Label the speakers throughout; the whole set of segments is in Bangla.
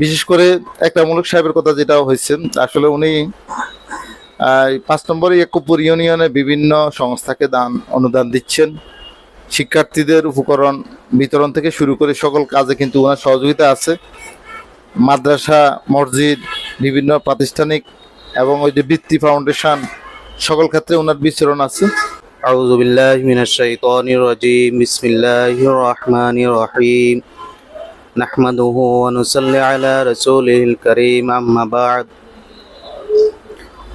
Speaker 1: বিশেষ করে একটা মূলক সাহেবের কথা যেটা হয়েছে, আসলে উনি পাঁচ নম্বর একুপুর ইউনিয়নে বিভিন্ন সংস্থাকে দান, অনুদান দিচ্ছেন। শিক্ষার্থীদের উপকরণ বিতরণ থেকে শুরু করে সকল কাজে কিন্তু ওনার সহযোগিতা আছে। মাদ্রাসা, মসজিদ, বিভিন্ন প্রাতিষ্ঠানিক এবং ওই যে বৃত্তি ফাউন্ডেশন, সকল ক্ষেত্রে ওনার বিচরণ আছে।
Speaker 2: আউজুবিল্লাহ মিনাশাইতানির রাজিম, বিসমিল্লাহির রহমানির রহিম। نحمده ونصلي على رسوله الكريم أما بعد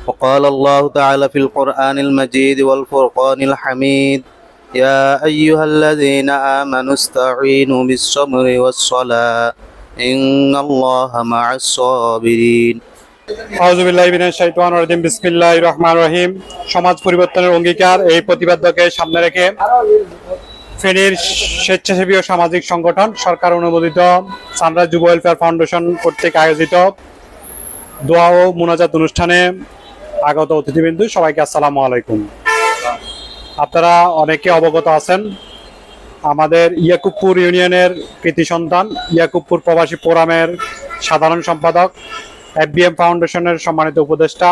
Speaker 2: وقال الله تعالى في القرآن المجيد والفرقان الحميد يا أيها الذين آمنوا استعينوا بالصبر والصلاة إن الله مع الصابرين
Speaker 3: আউজুবিল্লাহ বিনাশ শাইতান রাজিম বিসমিল্লাহির রহমানির রহিম সমাজ পরিবর্তনের অঙ্গীকার এই প্রতিবাদ্যকে সামনে রেখে ফেনীর স্বেচ্ছাসেবী ও সামাজিক সংগঠন, সরকার অনুমোদিত সানরাইজ যুব ওয়েলফেয়ার ফাউন্ডেশন কর্তৃক আয়োজিত দোয়া ও মোনাজাত অনুষ্ঠানে আগত অতিথিবৃন্দু, সবাইকে আসসালামু আলাইকুম। আপনারা অনেকে অবগত আছেন, আমাদের ইয়াকুবপুর ইউনিয়নের কৃতি সন্তান, ইয়াকুবপুর প্রবাসী ফোরামের সাধারণ সম্পাদক, এফবিএম ফাউন্ডেশনের সম্মানিত উপদেষ্টা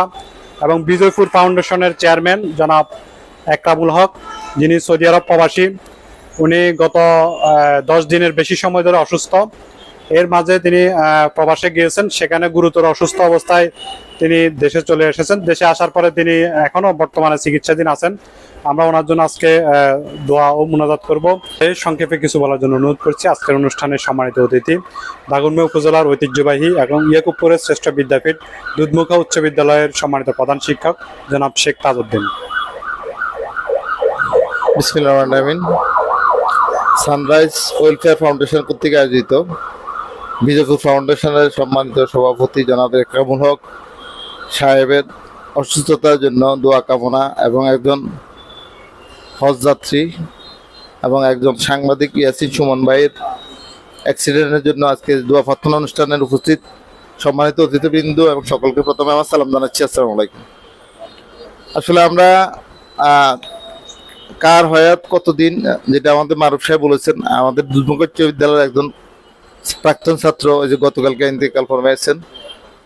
Speaker 3: এবং বিজয়পুর ফাউন্ডেশনের চেয়ারম্যান জনাব একরামুল হক, যিনি সৌদি আরব প্রবাসী। উনি গত দশ দিনের বেশি সময় ধরে অসুস্থ। এর মাঝে তিনি প্রবাসে গিয়েছেন। সেখানে গুরুতর অসুস্থ অবস্থায় তিনি দেশে চলে এসেছেন। দেশে আসার পরে তিনি এখনও বর্তমানে চিকিৎসাধীন আছেন। আমরা ওনার জন্য আজকে দোয়া ও মুনাজাত করব। সংক্ষেপে কিছু বলার জন্য অনুরোধ করছি। আজকের অনুষ্ঠানে সম্মানিত অতিথি দাগনমে উপজেলার ঐতিহ্যবাহী এবং ইয়াকুবপুরের শ্রেষ্ঠ বিদ্যাপীঠ দুধমুখা উচ্চ বিদ্যালয়ের সম্মানিত প্রধান শিক্ষক জনাব
Speaker 1: Sheikh Tajuddin. Sunrise welfare foundation কর্তৃক আয়োজিত বিজয়পুর ফাউন্ডেশনের সম্মানিত সভাপতি জনাব একরামুল হক সাহেবের অসুস্থতার জন্য দোয়া কামনা এবং একজন হজযাত্রী এবং একজন সাংবাদিক ইয়াসিন সুমন ভাইয়ের অ্যাক্সিডেন্টের জন্য আজকে দোয়া প্রার্থনা অনুষ্ঠানের উপস্থিত সম্মানিত অতিথিবৃন্দ এবং সকলকে প্রথমে আমার সালাম জানাচ্ছি, আসসালামু আলাইকুম। আসলে আমরা কার হয়াত কতদিন, যেটা আমাদের মারুফ সাহেব বলেছেন, আমাদের দুর্মুখ উচ্চ বিদ্যালয়ের একজন প্রাক্তন ছাত্র, ওই যে গতকালকে ইন্তেকাল ফরমাইছেন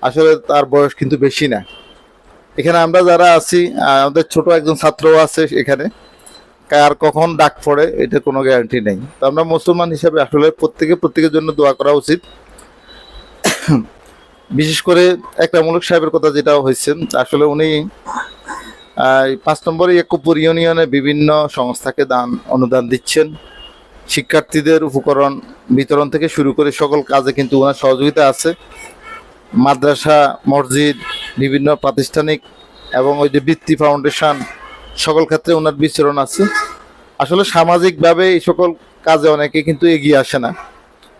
Speaker 1: আসলে তার বয়স কিন্তু বেশি না। এখানে আমরা যারা আছি, আমাদের ছোট একজন ছাত্রও আছে এখানে। কার কখন ডাক পড়ে, এটা কোনো গ্যারান্টি নেই। তো আমরা মুসলমান হিসাবে আসলে প্রত্যেকে প্রত্যেকের জন্য দোয়া করা উচিত। বিশেষ করে একটা মুলক সাহেবের কথা যেটা হয়েছেন আসলে উনি পাঁচ নম্বরে একুপুর ইউনিয়নে বিভিন্ন সংস্থাকে দান, অনুদান দিচ্ছেন। শিক্ষার্থীদের উপকরণ বিতরণ থেকে শুরু করে সকল কাজে কিন্তু ওনার সহযোগিতা আছে। মাদ্রাসা, মসজিদ, বিভিন্ন প্রাতিষ্ঠানিক এবং ওই যে বৃত্তি ফাউন্ডেশন, সকল ক্ষেত্রে ওনার বিচরণ আছে। আসলে সামাজিকভাবে এই সকল কাজে অনেকে কিন্তু এগিয়ে আসে না।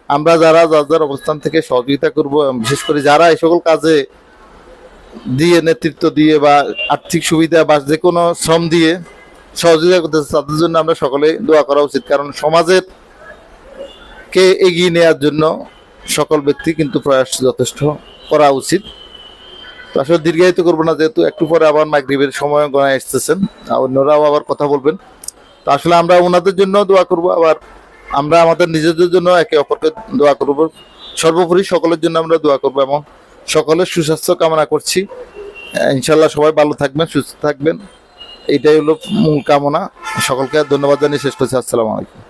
Speaker 1: আমরা যারা, যার যার অবস্থান থেকে সহযোগিতা করব বিশেষ করে যারা এই সকল কাজে দিয়ে, নেতৃত্ব দিয়ে বা আর্থিক সুবিধা বা যে কোনো শ্রম দিয়ে সহযোগিতা করতেছে, তাদের জন্য আমরা সকলে দোয়া করা উচিত। কারণ সমাজের কে এগিয়ে নেওয়ার জন্য সকল ব্যক্তি কিন্তু প্রয়াস যথেষ্ট করা উচিত। আসলে দীর্ঘায়িত করব না, যেহেতু একটু পরে আবার মাগরিবের সময় গণায় এসতেছেন অন্যরাও আবার কথা বলবেন। তো আসলে আমরা ওনাদের জন্য দোয়া করব, আবার আমরা আমাদের নিজেদের জন্য একে অপরকে দোয়া করব। সর্বোপরি সকলের জন্য আমরা দোয়া করব এবং সকলের সুস্বাস্থ্য কামনা করছি। ইনশাল্লাহ সবাই ভালো থাকবেন, সুস্থ থাকবেন। এটাই হলো মূল কামনা। সকলকে ধন্যবাদ জানিয়ে শেষ করছি। আসসালামু আলাইকুম।